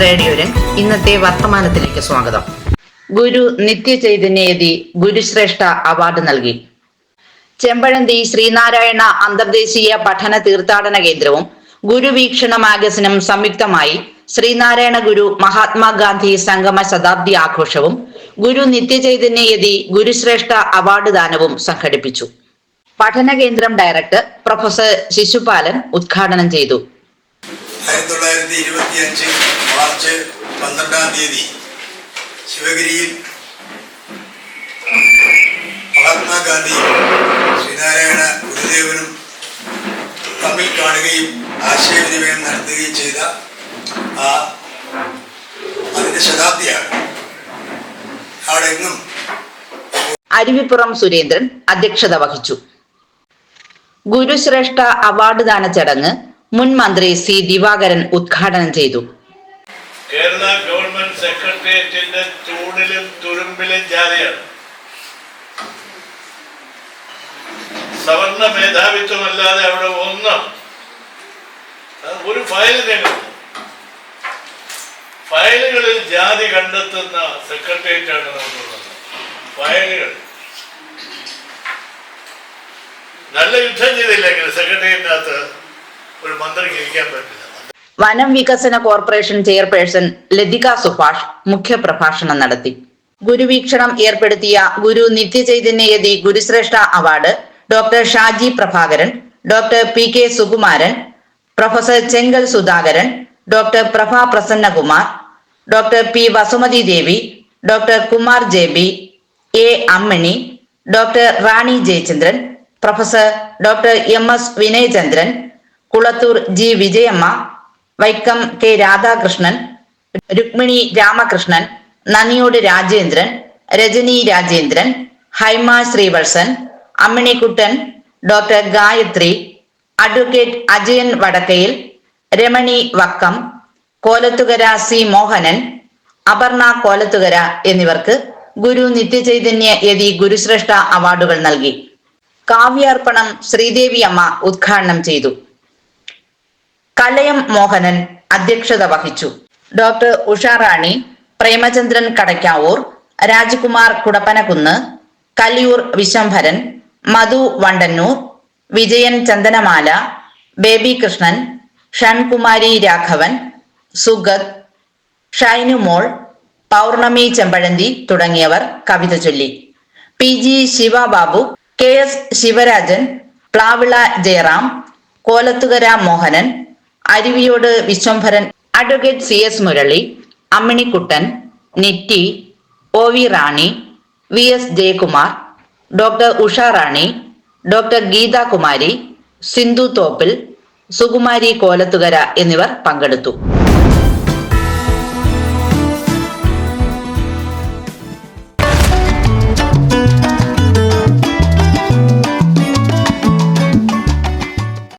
Radio രംഗ് ഇന്നത്തെ വർത്തമാനത്തിലേക്ക് സ്വാഗതം. ഗുരു Nitya Chaitanya Yati ഗുരുശ്രേഷ്ഠ award നൽകി. ചെമ്പഴന്തി ശ്രീനാരായണ അന്തർദേശീയ പഠന തീർത്ഥാടന കേന്ദ്രവും ഗുരുവീക്ഷണ മാഗസിനും സംയുക്തമായി ശ്രീനാരായണ ഗുരു മഹാത്മാഗാന്ധി സംഗമ ശതാബ്ദി ആഘോഷവും ഗുരു നിത്യചൈതന്യയതി ഗുരുശ്രേഷ്ഠ അവാർഡ് ദാനവും സംഘടിപ്പിച്ചു. പഠന കേന്ദ്രം ഡയറക്ടർ പ്രൊഫസർ ശിശുപാലൻ ഉദ്ഘാടനം ചെയ്തു. തൊള്ളായിരത്തി ഇരുപത്തി അഞ്ച് മാർച്ച് പന്ത്രണ്ടാം തീയതി ശിവഗിരിയിൽ മഹാത്മാഗാന്ധി ശ്രീനാരായണ ഗുരുദേവനും തമ്മിൽ കാണുകയും ആശയവിനിമയം നടത്തുകയും ചെയ്ത ആ അതിന്റെ ശതാബ്ദിയാണ്. അവിടെ എങ്ങും അരുവിപ്പുറം സുരേന്ദ്രൻ അധ്യക്ഷത വഹിച്ചു. ഗുരുശ്രേഷ്ഠ അവാർഡ് ദാന ചടങ്ങ് മുൻ മന്ത്രി സി ദിവാകരൻ ഉദ്ഘാടനം ചെയ്തു. കേരള ഗവൺമെന്റ് സെക്രട്ടേറിയറ്റിന്റെ തൂണിലും തുരുമ്പിലും ജാതിയാണ്. സവർണ മേധാവിത്വമല്ലാതെ അവിടെ ഒന്നും ഒരു ഫയൽ ഞങ്ങൾ ഫയലുകളിൽ ജാതി കണ്ടെത്തുന്ന സെക്രട്ടേറിയറ്റ് ആണ് ഫയലുകൾ. നല്ല യുദ്ധം ചെയ്തില്ലെങ്കിൽ സെക്രട്ടേറിയറ്റിനകത്ത്. ഒരു പറ്റില്ല. വനം വികസന കോർപ്പറേഷൻ ചെയർപേഴ്സൺ ലതിക സുഭാഷ് മുഖ്യപ്രഭാഷണം നടത്തി. ഗുരുവീക്ഷണം ഏർപ്പെടുത്തിയ Guru Nitya Chaitanya Yati Gurusreshta award doctor Shaji Prabhakaran doctor P K Sukumaran professor Chenkal Sudhakaran doctor Prabha Prasannakumar doctor P Vasumathi Devi doctor Kumar J B A Ammani doctor Rani Jayachandran professor doctor M S Vinayachandran Kulathur G Vijayamma Vaikom K Radhakrishnan Rukmini Ramakrishnan Nandiyode Rajendran Rajani Rajendran Haima Sreevalsan Amminikuttan doctor Gayathri advocate Ajayan Vadakkayil Ramani Vakkom Kolathukara C Mohanan Aparna Kolathukara എന്നിവർക്ക് ഗുരു നിത്യചൈതന്യ യതി ഗുരുശ്രേഷ്ഠ അവാർഡുകൾ നൽകി. കാവ്യാർപ്പണം ശ്രീദേവി അമ്മ ഉദ്ഘാടനം ചെയ്തു. കലയം മോഹനൻ അധ്യക്ഷത വഹിച്ചു. Doctor Usharani Premachandran Kadakkavoor Rajkumar Kudappanakunnu Kaliyoor Vishambharan Madhu Vandannoor Vijayan Chandanamala baby Krishnan Shankumari Raghavan Sugath ഷൈനുമോൾ Pournami Chempazhanthi തുടങ്ങിയവർ കവിത ചൊല്ലി. P G Sivababu K S Sivarajan Plavila Jayaram Kolathukara Mohanan Aruviyode Viswambharan advocate C S Murali Amminikuttan നിറ്റി O V Rani V S Jayakumar doctor Usha Rani doctor Geethakumari Sindhu Thoppil Sukumari Kolathukara എന്നിവർ പങ്കെടുത്തു.